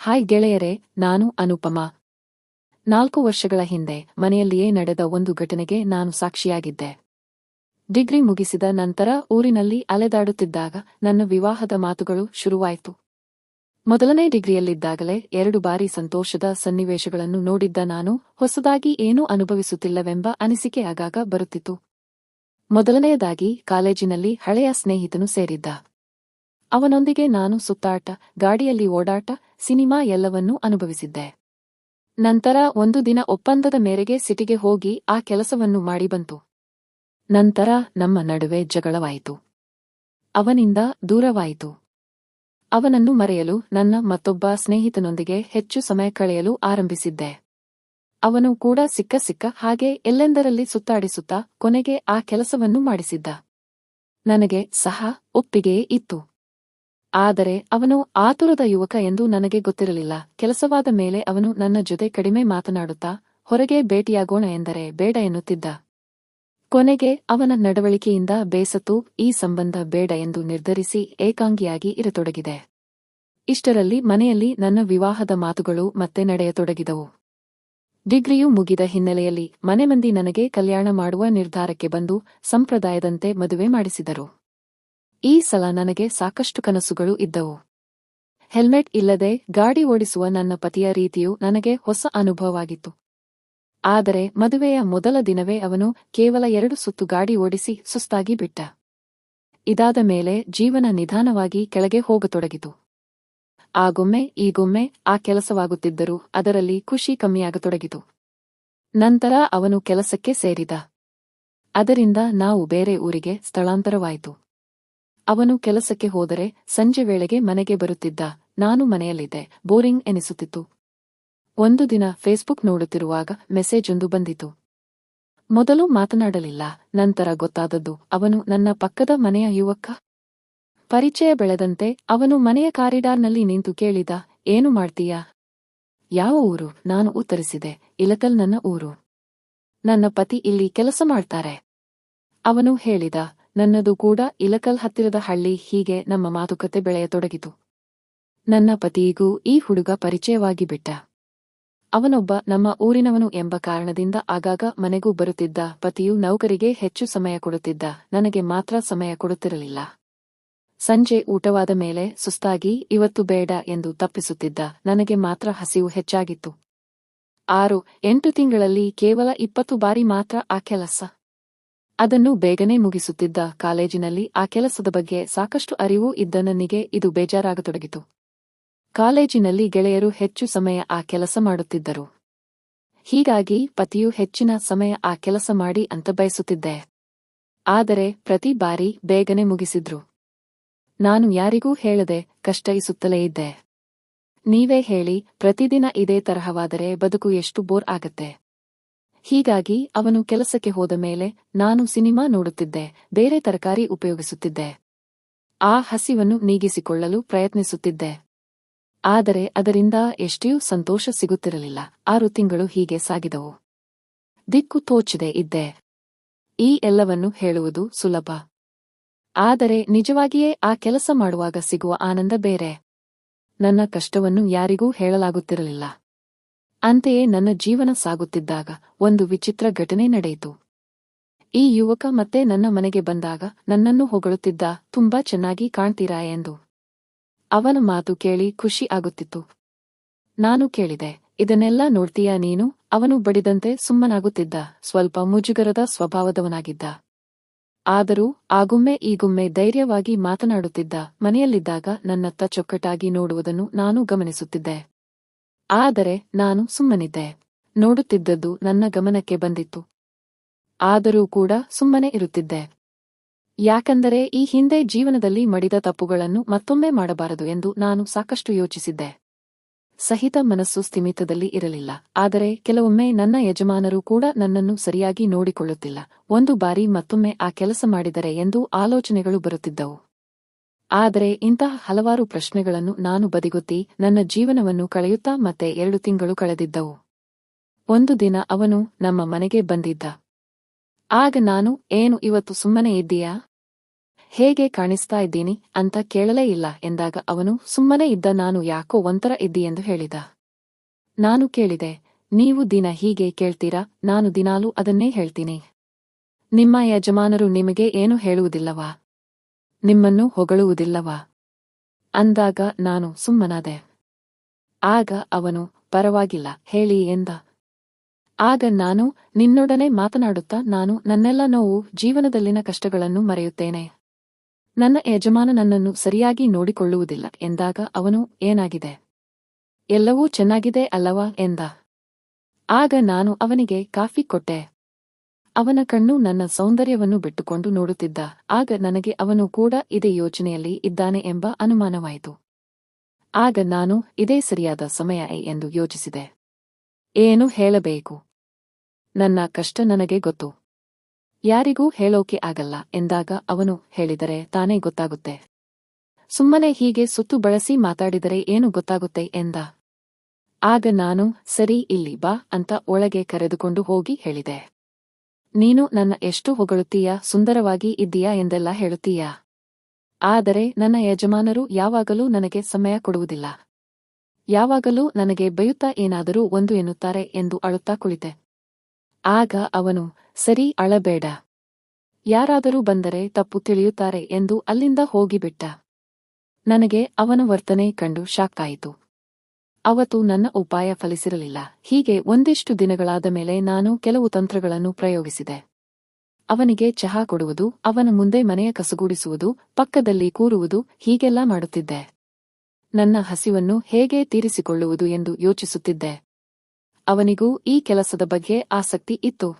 Hi ಗೆಳೆಯರೇ, ನಾನು ಅನುಪಮಾ. ನಾಲ್ಕು ವರ್ಷಗಳ ಹಿಂದೆ ಮನೆಯಲ್ಲಿಯೇ ನಡೆದ ಒಂದು ಘಟನೆಗೆ ನಾನು ಸಾಕ್ಷಿಯಾಗಿದ್ದೆ. ಡಿಗ್ರಿ ಮುಗಿಸಿದ ನಂತರ ಊರಿನಲ್ಲಿ ಅಲೆದಾಡುತ್ತಿದ್ದಾಗ ನನ್ನ ವಿವಾಹದ ಮಾತುಗಳು ಶುರುವಾಯಿತು. ಮೊದಲನೇ ಡಿಗ್ರಿಯಲ್ಲಿದ್ದಾಗಲೇ ಎರಡು ಬಾರಿ ಸಂತೋಷದ ಸನ್ನಿವೇಶಗಳನ್ನು ನೋಡಿದ್ದ ನಾನು ಹೊಸದಾಗಿ ಏನೂ ಅನುಭವಿಸುತ್ತಿಲ್ಲವೆಂಬ ಅನಿಸಿಕೆ ಆಗಾಗ ಬರುತ್ತಿತ್ತು. ಮೊದಲನೆಯದಾಗಿ ಕಾಲೇಜಿನಲ್ಲಿ ಹಳೆಯ ಸ್ನೇಹಿತನು ಸೇರಿದ್ದ. ಅವನೊಂದಿಗೆ ನಾನು ಸುತ್ತಾಟ ಗಾಡಿಯಲ್ಲಿ ಓಡಾಟ ಸಿನಿಮಾ ಎಲ್ಲವನ್ನೂ ಅನುಭವಿಸಿದ್ದೆ. ನಂತರ ಒಂದು ದಿನ ಒಪ್ಪಂದದ ಮೇರೆಗೆ ಸಿಟಿಗೆ ಹೋಗಿ ಆ ಕೆಲಸವನ್ನು ಮಾಡಿ ಬಂತು. ನಂತರ ನಮ್ಮ ನಡುವೆ ಜಗಳವಾಯಿತು. ಅವನಿಂದ ದೂರವಾಯಿತು. ಅವನನ್ನು ಮರೆಯಲು ನನ್ನ ಮತ್ತೊಬ್ಬ ಸ್ನೇಹಿತನೊಂದಿಗೆ ಹೆಚ್ಚು ಸಮಯ ಕಳೆಯಲು ಆರಂಭಿಸಿದ್ದೆ. ಅವನು ಕೂಡ ಸಿಕ್ಕ ಸಿಕ್ಕ ಹಾಗೆ ಎಲ್ಲೆಂದರಲ್ಲಿ ಸುತ್ತಾಡಿಸುತ್ತಾ ಕೊನೆಗೆ ಆ ಕೆಲಸವನ್ನು ಮಾಡಿಸಿದ್ದ. ನನಗೆ ಸಹ ಒಪ್ಪಿಗೆಯೇ ಇತ್ತು. ಆದರೆ ಅವನು ಆತುರದ ಯುವಕ ಎಂದು ನನಗೆ ಗೊತ್ತಿರಲಿಲ್ಲ. ಕೆಲಸವಾದ ಮೇಲೆ ಅವನು ನನ್ನ ಜೊತೆ ಕಡಿಮೆ ಮಾತನಾಡುತ್ತಾ, ಹೊರಗೆ ಭೇಟಿಯಾಗೋಣ ಎಂದರೆ ಬೇಡ ಎನ್ನುತ್ತಿದ್ದ. ಕೊನೆಗೆ ಅವನ ನಡವಳಿಕೆಯಿಂದ ಬೇಸತ್ತು, ಈ ಸಂಬಂಧ ಬೇಡ ಎಂದು ನಿರ್ಧರಿಸಿ ಏಕಾಂಗಿಯಾಗಿ ಇರತೊಡಗಿದೆ. ಇಷ್ಟರಲ್ಲಿ ಮನೆಯಲ್ಲಿ ನನ್ನ ವಿವಾಹದ ಮಾತುಗಳು ಮತ್ತೆ ನಡೆಯತೊಡಗಿದವು. ಡಿಗ್ರಿಯು ಮುಗಿದ ಹಿನ್ನೆಲೆಯಲ್ಲಿ ಮನೆ ಮಂದಿ ನನಗೆ ಕಲ್ಯಾಣ ಮಾಡುವ ನಿರ್ಧಾರಕ್ಕೆ ಬಂದು, ಸಂಪ್ರದಾಯದಂತೆ ಮದುವೆ ಮಾಡಿಸಿದರು. ಈ ಸಲ ನನಗೆ ಸಾಕಷ್ಟು ಕನಸುಗಳು ಇದ್ದವು. ಹೆಲ್ಮೆಟ್ ಇಲ್ಲದೆ ಗಾಡಿ ಓಡಿಸುವ ನನ್ನ ಪತಿಯ ರೀತಿಯು ನನಗೆ ಹೊಸ ಅನುಭವವಾಗಿತ್ತು. ಆದರೆ ಮದುವೆಯ ಮೊದಲ ದಿನವೇ ಅವನು ಕೇವಲ ಎರಡು ಸುತ್ತು ಗಾಡಿ ಓಡಿಸಿ ಸುಸ್ತಾಗಿ ಬಿಟ್ಟ. ಇದಾದ ಮೇಲೆ ಜೀವನ ನಿಧಾನವಾಗಿ ಕೆಳಗೆ ಹೋಗತೊಡಗಿತು. ಆಗೊಮ್ಮೆ ಈಗೊಮ್ಮೆ ಆ ಕೆಲಸವಾಗುತ್ತಿದ್ದರೂ ಅದರಲ್ಲಿ ಖುಷಿ ಕಮ್ಮಿಯಾಗತೊಡಗಿತು. ನಂತರ ಅವನು ಕೆಲಸಕ್ಕೆ ಸೇರಿದ. ಅದರಿಂದ ನಾವು ಬೇರೆ ಊರಿಗೆ ಸ್ಥಳಾಂತರವಾಯಿತು. ಅವನು ಕೆಲಸಕ್ಕೆ ಹೋದರೆ ಸಂಜೆ ವೇಳೆಗೆ ಮನೆಗೆ ಬರುತ್ತಿದ್ದ. ನಾನು ಮನೆಯಲ್ಲಿದ್ದೆ. ಬೋರಿಂಗ್ ಎನಿಸುತ್ತಿತ್ತು. ಒಂದು ದಿನ ಫೇಸ್ಬುಕ್ ನೋಡುತ್ತಿರುವಾಗ ಮೆಸೇಜೊಂದು ಬಂದಿತು. ಮೊದಲು ಮಾತನಾಡಲಿಲ್ಲ. ನಂತರ ಗೊತ್ತಾದದ್ದು, ಅವನು ನನ್ನ ಪಕ್ಕದ ಮನೆಯ ಯುವಕ? ಪರಿಚಯ ಬೆಳೆದಂತೆ ಅವನು ಮನೆಯ ಕಾರಿಡಾರ್ನಲ್ಲಿ ನಿಂತು ಕೇಳಿದ, ಏನು ಮಾಡ್ತೀಯಾ? ಯಾವ ಊರು? ನಾನು ಉತ್ತರಿಸಿದೆ. ಇಲಕಲ್ ನನ್ನ ಊರು. ನನ್ನ ಪತಿ ಇಲ್ಲಿ ಕೆಲಸ ಮಾಡ್ತಾರೆ. ಅವನು ಹೇಳಿದ ನನ್ನದು ಕೂಡ ಇಲಕಲ್ ಹತ್ತಿರದ ಹಳ್ಳಿ ಹೀಗೆ ನಮ್ಮ ಮಾತುಕತೆ ಬೆಳೆಯತೊಡಗಿತು. ನನ್ನ ಪತಿಯಿಗೂ ಈ ಹುಡುಗ ಪರಿಚಯವಾಗಿ ಬಿಟ್ಟ. ಅವನೊಬ್ಬ ನಮ್ಮ ಊರಿನವನು ಎಂಬ ಕಾರಣದಿಂದ ಆಗಾಗ ಮನೆಗೂ ಬರುತ್ತಿದ್ದ ಪತಿಯು ನೌಕರಿಗೆ ಹೆಚ್ಚು ಸಮಯ ಕೊಡುತ್ತಿದ್ದ. ನನಗೆ ಮಾತ್ರ ಸಮಯ ಕೊಡುತ್ತಿರಲಿಲ್ಲ. ಸಂಜೆ ಊಟವಾದ ಮೇಲೆ ಸುಸ್ತಾಗಿ, ಇವತ್ತು ಬೇಡ ಎಂದು ತಪ್ಪಿಸುತ್ತಿದ್ದ. ನನಗೆ ಮಾತ್ರ ಹಸಿವು ಹೆಚ್ಚಾಗಿತ್ತು. ಆರು, ಎಂಟು ತಿಂಗಳಲ್ಲಿ ಕೇವಲ ಇಪ್ಪತ್ತು ಬಾರಿ ಮಾತ್ರ ಆ ಕೆಲಸ. ಅದನ್ನು ಬೇಗನೆ ಮುಗಿಸುತ್ತಿದ್ದ ಕಾಲೇಜಿನಲ್ಲಿ ಆ ಕೆಲಸದ ಬಗ್ಗೆ ಸಾಕಷ್ಟು ಅರಿವು ಇದ್ದ ನನಗೆ ಇದು ಬೇಜಾರಾಗತೊಡಗಿತು. ಕಾಲೇಜಿನಲ್ಲಿ ಗೆಳೆಯರು ಹೆಚ್ಚು ಸಮಯ ಆ ಕೆಲಸ ಮಾಡುತ್ತಿದ್ದರು. ಹೀಗಾಗಿ, ಪತಿಯು ಹೆಚ್ಚಿನ ಸಮಯ ಆ ಕೆಲಸ ಮಾಡಿ ಅಂತ ಬಯಸುತ್ತಿದ್ದೆ. ಆದರೆ, ಪ್ರತಿ ಬಾರಿ ಬೇಗನೆ ಮುಗಿಸಿದ್ರು. ನಾನು ಯಾರಿಗೂ ಹೇಳದೆ ಕಷ್ಟಯಿಸುತ್ತಲೇ ಇದ್ದೆ. ನೀವೇ ಹೇಳಿ, ಪ್ರತಿದಿನ ಇದೇ ತರಹವಾದರೆ ಬದುಕು ಎಷ್ಟು ಬೋರ್ ಆಗತ್ತೆ. ಹೀಗಾಗಿ ಅವನು ಕೆಲಸಕ್ಕೆ ಹೋದ ಮೇಲೆ ನಾನು ಸಿನಿಮಾ ನೋಡುತ್ತಿದ್ದೆ, ಬೇರೆ ತರಕಾರಿ ಉಪಯೋಗಿಸುತ್ತಿದ್ದೆ. ಆ ಹಸಿವನ್ನು ನೀಗಿಸಿಕೊಳ್ಳಲು ಪ್ರಯತ್ನಿಸುತ್ತಿದ್ದೆ. ಆದರೆ ಅದರಿಂದ ಎಷ್ಟೆಯೂ ಸಂತೋಷ ಸಿಗುತ್ತಿರಲಿಲ್ಲ. ಆರು ತಿಂಗಳು ಹೀಗೆ ಸಾಗಿದವು. ದಿಕ್ಕು ತೋಚದೆ ಇದ್ದೆ. ಈ ಎಲ್ಲವನ್ನು ಹೇಳುವುದು ಸುಲಭ. ಆದರೆ ನಿಜವಾಗಿಯೇ ಆ ಕೆಲಸ ಮಾಡುವಾಗ ಸಿಗುವ ಆನಂದ ಬೇರೆ. ನನ್ನ ಕಷ್ಟವನ್ನು ಯಾರಿಗೂ ಹೇಳಲಾಗುತ್ತಿರಲಿಲ್ಲ. ಅಂತೆಯೇ ನನ್ನ ಜೀವನ ಸಾಗುತ್ತಿದ್ದಾಗ ಒಂದು ವಿಚಿತ್ರ ಘಟನೆ ನಡೆಯಿತು. ಈ ಯುವಕ ಮತ್ತೆ ನನ್ನ ಮನೆಗೆ ಬಂದಾಗ ನನ್ನನ್ನು ಹೊಗಳುತ್ತಿದ್ದ ತುಂಬಾ ಚೆನ್ನಾಗಿ ಕಾಣ್ತೀರಾ ಎಂದು. ಅವನ ಮಾತು ಕೇಳಿ ಖುಷಿ ಆಗುತ್ತಿತ್ತು. ನಾನು ಕೇಳಿದೆ, ಇದನ್ನೆಲ್ಲ ನೋಡ್ತೀಯಾ ನೀನು? ಅವನು ಬಡಿದಂತೆ ಸುಮ್ಮನಾಗುತ್ತಿದ್ದ, ಸ್ವಲ್ಪ ಮುಜುಗರದ ಸ್ವಭಾವದವನಾಗಿದ್ದ. ಆದರೂ ಆಗುಮ್ಮೆ ಈಗುಮ್ಮೆ ಧೈರ್ಯವಾಗಿ ಮಾತನಾಡುತ್ತಿದ್ದ ಮನೆಯಲ್ಲಿದ್ದಾಗ ನನ್ನತ್ತ ಚೊಕ್ಕಟಾಗಿ ನೋಡುವುದನ್ನು ನಾನು ಗಮನಿಸುತ್ತಿದ್ದೆ. ಆದರೆ ನಾನು ಸುಮ್ಮನಿದ್ದೆ. ನೋಡುತ್ತಿದ್ದದ್ದು ನನ್ನ ಗಮನಕ್ಕೆ ಬಂದಿತ್ತು. ಆದರೂ ಕೂಡ ಸುಮ್ಮನೆ ಇರುತ್ತಿದ್ದೆ. ಯಾಕಂದರೆ ಈ ಹಿಂದೆ ಜೀವನದಲ್ಲಿ ಮಡಿದ ತಪ್ಪುಗಳನ್ನು ಮತ್ತೊಮ್ಮೆ ಮಾಡಬಾರದು ಎಂದು ನಾನು ಸಾಕಷ್ಟು ಯೋಚಿಸಿದ್ದೆ. ಸಹಿತ ಮನಸ್ಸು ಸ್ಥಿಮಿತದಲ್ಲಿ ಇರಲಿಲ್ಲ. ಆದರೆ ಕೆಲವೊಮ್ಮೆ ನನ್ನ ಯಜಮಾನರು ಕೂಡ ನನ್ನನ್ನು ಸರಿಯಾಗಿ ನೋಡಿಕೊಳ್ಳುತ್ತಿಲ್ಲ. ಒಂದು ಬಾರಿ ಮತ್ತೊಮ್ಮೆ ಆ ಕೆಲಸ ಮಾಡಿದರೆ ಎಂದು ಆಲೋಚನೆಗಳು ಬರುತ್ತಿದ್ದವು. ಆದರೆ ಇಂತಹ ಹಲವಾರು ಪ್ರಶ್ನೆಗಳನ್ನು ನಾನು ಬದಿಗೊತ್ತಿ ನನ್ನ ಜೀವನವನ್ನು ಕಳೆಯುತ್ತಾ ಮತ್ತೆ ಎರಡು ತಿಂಗಳು ಕಳೆದಿದ್ದವು. ಒಂದು ದಿನ ಅವನು ನಮ್ಮ ಮನೆಗೆ ಬಂದಿದ್ದ. ಆಗ ನಾನು, ಏನು ಇವತ್ತು ಸುಮ್ಮನೆ ಇದ್ದೀಯಾ? ಹೇಗೆ ಕಾಣಿಸ್ತಾ ಇದ್ದೀನಿ ಅಂತ ಕೇಳಲೇ ಇಲ್ಲ, ಎಂದಾಗ ಅವನು, ಸುಮ್ಮನೆ ಇದ್ದ ನಾನು ಯಾಕೋ ಒಂಥರ ಇದ್ದೀಯೆಂದು ಹೇಳಿದ. ನಾನು ಕೇಳಿದೆ, ನೀವು ದಿನ ಹೀಗೆ ಕೇಳ್ತೀರಾ? ನಾನು ದಿನಾಲೂ ಅದನ್ನೇ ಹೇಳ್ತೀನಿ. ನಿಮ್ಮ ಯಜಮಾನರು ನಿಮಗೆ ಏನು ಹೇಳುವುದಿಲ್ಲವಾ? ನಿಮ್ಮನ್ನು ಹೊಗಳುವುದಿಲ್ಲವಾ? ಅಂದಾಗ ನಾನು ಸುಮ್ಮನಾದೆ. ಆಗ ಅವನು, ಪರವಾಗಿಲ್ಲ, ಹೇಳಿ ಎಂದ. ಆಗ ನಾನು ನಿನ್ನೊಡನೆ ಮಾತನಾಡುತ್ತಾ ನಾನು ನನ್ನೆಲ್ಲ ನೋವು, ಜೀವನದಲ್ಲಿನ ಕಷ್ಟಗಳನ್ನು ಮರೆಯುತ್ತೇನೆ. ನನ್ನ ಯಜಮಾನ ನನ್ನನ್ನು ಸರಿಯಾಗಿ ನೋಡಿಕೊಳ್ಳುವುದಿಲ್ಲ ಎಂದಾಗ ಅವನು ಏನಾಗಿದೆ? ಎಲ್ಲವೂ ಚೆನ್ನಾಗಿದೆ ಅಲ್ಲವಾ ಎಂದ. ಆಗ ನಾನು ಅವನಿಗೆ ಕಾಫಿ ಕೊಟ್ಟೆ. ಅವನ ಕಣ್ಣು ನನ್ನ ಸೌಂದರ್ಯವನ್ನು ಬಿಟ್ಟುಕೊಂಡು ನೋಡುತ್ತಿದ್ದ. ಆಗ ನನಗೆ ಅವನು ಕೂಡ ಇದೇ ಯೋಚನೆಯಲ್ಲಿ ಇದ್ದಾನೆ ಎಂಬ ಅನುಮಾನವಾಯಿತು. ಆಗ ನಾನು ಇದೇ ಸರಿಯಾದ ಸಮಯ ಎಂದು ಯೋಚಿಸಿದೆ. ಏನು ಹೇಳಬೇಕು? ನನ್ನ ಕಷ್ಟ ನನಗೆ ಗೊತ್ತು. ಯಾರಿಗೂ ಹೇಳೋಕೆ ಆಗಲ್ಲ ಎಂದಾಗ ಅವನು ಹೇಳಿದರೆ ತಾನೇ ಗೊತ್ತಾಗುತ್ತೆ. ಸುಮ್ಮನೆ ಹೀಗೆ ಸುತ್ತು ಬಳಸಿ ಮಾತಾಡಿದರೆ ಏನು ಗೊತ್ತಾಗುತ್ತೆ ಎಂದ. ಆಗ ನಾನು ಸರಿ ಇಲ್ಲಿ ಬಾ ಅಂತ ಒಳಗೆ ಕರೆದುಕೊಂಡು ಹೋಗಿ ಹೇಳಿದೆ. ನೀನು ನನ್ನ ಎಷ್ಟು ಹೊಗಳುತ್ತೀಯ, ಸುಂದರವಾಗಿ ಇದ್ದೀಯಾ ಎಂದೆಲ್ಲ ಹೇಳುತ್ತೀಯ? ಆದರೆ ನನ್ನ ಯಜಮಾನರು ಯಾವಾಗಲೂ ನನಗೆ ಸಮಯ ಕೊಡುವುದಿಲ್ಲ. ಯಾವಾಗಲೂ ನನಗೆ ಬೈಯುತ್ತಾ ಏನಾದರೂ ಒಂದು ಎನ್ನುತ್ತಾರೆ ಎಂದು ಅಳುತ್ತಾ ಕುಳಿತೆ. ಆಗ ಅವನು, ಸರಿ, ಅಳಬೇಡ. ಯಾರಾದರೂ ಬಂದರೆ ತಪ್ಪು ತಿಳಿಯುತ್ತಾರೆ ಎಂದು ಅಲ್ಲಿಂದ ಹೋಗಿಬಿಟ್ಟ. ನನಗೆ ಅವನ ವರ್ತನೆ ಕಂಡು ಶಾಕ್ತಾಯಿತು. ಅವತ್ತು ನನ್ನ ಉಪಾಯ ಫಲಿಸಿರಲಿಲ್ಲ. ಹೀಗೆ ಒಂದಿಷ್ಟು ದಿನಗಳಾದ ಮೇಲೆ ನಾನು ಕೆಲವು ತಂತ್ರಗಳನ್ನು ಪ್ರಯೋಗಿಸಿದೆ. ಅವನಿಗೆ ಚಹಾ ಕೊಡುವುದು, ಅವನ ಮುಂದೆ ಮನೆಯ ಕಸುಗೂಡಿಸುವುದು, ಪಕ್ಕದಲ್ಲಿ ಕೂರುವುದು, ಹೀಗೆಲ್ಲ ಮಾಡುತ್ತಿದ್ದೆ. ನನ್ನ ಹಸಿವನ್ನು ಹೇಗೆ ತೀರಿಸಿಕೊಳ್ಳುವುದು ಎಂದು ಯೋಚಿಸುತ್ತಿದ್ದೆ. ಅವನಿಗೂ ಈ ಕೆಲಸದ ಬಗ್ಗೆ ಆಸಕ್ತಿ ಇತ್ತು.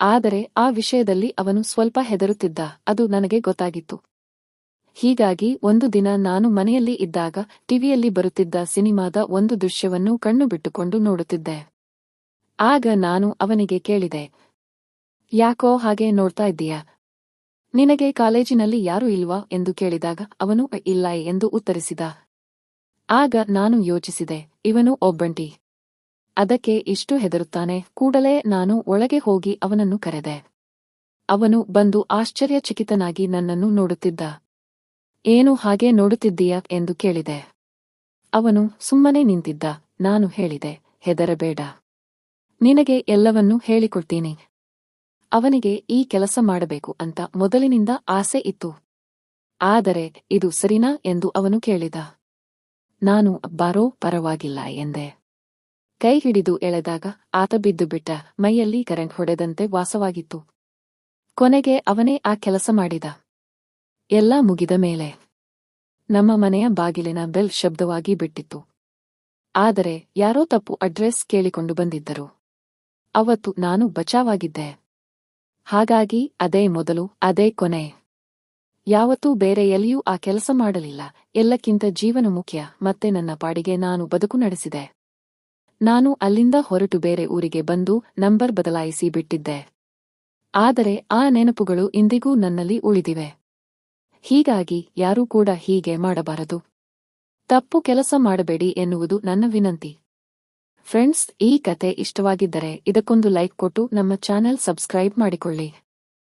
ಆದರೆ ಆ ವಿಷಯದಲ್ಲಿ ಅವನು ಸ್ವಲ್ಪ ಹೆದರುತ್ತಿದ್ದ, ಅದು ನನಗೆ ಗೊತ್ತಾಗಿತ್ತು. ಹೀಗಾಗಿ ಒಂದು ದಿನ ನಾನು ಮನೆಯಲ್ಲಿ ಇದ್ದಾಗ ಟಿವಿಯಲ್ಲಿ ಬರುತ್ತಿದ್ದ ಸಿನಿಮಾದ ಒಂದು ದೃಶ್ಯವನ್ನು ಕಣ್ಣು ಬಿಟ್ಟುಕೊಂಡು ನೋಡುತ್ತಿದ್ದೆ. ಆಗ ನಾನು ಅವನಿಗೆ ಕೇಳಿದೆ, ಯಾಕೋ ಹಾಗೆ ನೋಡ್ತಾ ಇದ್ದೀಯಾ? ನಿನಗೆ ಕಾಲೇಜಿನಲ್ಲಿ ಯಾರೂ ಇಲ್ವಾ? ಎಂದು ಕೇಳಿದಾಗ ಅವನು, ಇಲ್ಲ ಎಂದು ಉತ್ತರಿಸಿದ. ಆಗ ನಾನು ಯೋಚಿಸಿದೆ, ಇವನು ಒಬ್ಬಂಟಿ. ಅದಕ್ಕೆ ಇಷ್ಟು ಹೆದರುತ್ತಾನೆ. ಕೂಡಲೇ ನಾನು ಒಳಗೆ ಹೋಗಿ ಅವನನ್ನು ಕರೆದೆ. ಅವನು ಬಂದು ಆಶ್ಚರ್ಯಚಕಿತನಾಗಿ ನನ್ನನ್ನು ನೋಡುತ್ತಿದ್ದ. ಏನು ಹಾಗೆ ನೋಡುತ್ತಿದ್ದೀಯಾ? ಎಂದು ಕೇಳಿದೆ. ಅವನು ಸುಮ್ಮನೆ ನಿಂತಿದ್ದ, ನಾನು ಹೇಳಿದೆ. ಹೆದರಬೇಡ. ನಿನಗೆ ಎಲ್ಲವನ್ನೂ ಹೇಳಿಕೊಡ್ತೀನಿ. ಅವನಿಗೆ ಈ ಕೆಲಸ ಮಾಡಬೇಕು ಅಂತ ಮೊದಲಿನಿಂದ ಆಸೆ ಇತ್ತು. ಆದರೆ ಇದು ಸರಿನಾ? ಎಂದು ಅವನು ಕೇಳಿದ. ನಾನು ಬಾರೋ ಪರವಾಗಿಲ್ಲ, ಎಂದೆ. ಕೈ ಹಿಡಿದು ಎಳೆದಾಗ ಆತ ಬಿದ್ದು ಬಿಟ್ಟ. ಮೈಯಲ್ಲಿ ಕರೆಂಟ್ ಹೊಡೆದಂತೆ ವಾಸವಾಗಿತ್ತು. ಕೊನೆಗೆ ಅವನೇ ಆ ಕೆಲಸ ಮಾಡಿದ. ಎಲ್ಲ ಮುಗಿದ ಮೇಲೆ ನಮ್ಮ ಮನೆಯ ಬಾಗಿಲಿನ ಬೆಲ್ ಶಬ್ದವಾಗಿ ಬಿಟ್ಟಿತ್ತು. ಆದರೆ ಯಾರೋ ತಪ್ಪು ಅಡ್ರೆಸ್ ಕೇಳಿಕೊಂಡು ಬಂದಿದ್ದರು. ಅವತ್ತು ನಾನು ಬಚಾವಾಗಿದ್ದೆ. ಹಾಗಾಗಿ ಅದೇ ಮೊದಲು, ಅದೇ ಕೊನೆ. ಯಾವತ್ತೂ ಬೇರೆ ಎಲ್ಲಿಯೂ ಆ ಕೆಲಸ ಮಾಡಲಿಲ್ಲ. ಎಲ್ಲಕ್ಕಿಂತ ಜೀವನ ಮುಖ್ಯ, ಮತ್ತೆ ನನ್ನ ಪಾಡಿಗೆ ನಾನು ಬದುಕು ನಡೆಸಿದೆ. ನಾನು ಅಲ್ಲಿಂದ ಹೊರಟು ಬೇರೆ ಊರಿಗೆ ಬಂದು ನಂಬರ್ ಬದಲಾಯಿಸಿ ಬಿಟ್ಟಿದ್ದೆ. ಆದರೆ ಆ ನೆನಪುಗಳು ಇಂದಿಗೂ ನನ್ನಲ್ಲಿ ಉಳಿದಿವೆ. ಹೀಗಾಗಿ ಯಾರೂ ಕೂಡ ಹೀಗೆ ಮಾಡಬಾರದು. ತಪ್ಪು ಕೆಲಸ ಮಾಡಬೇಡಿ ಎನ್ನುವುದು ನನ್ನ ವಿನಂತಿ. ಫ್ರೆಂಡ್ಸ್, ಈ ಕತೆ ಇಷ್ಟವಾಗಿದ್ದರೆ ಇದಕ್ಕೊಂದು ಲೈಕ್ ಕೊಟ್ಟು ನಮ್ಮ ಚಾನೆಲ್ ಸಬ್ಸ್ಕ್ರೈಬ್ ಮಾಡಿಕೊಳ್ಳಿ.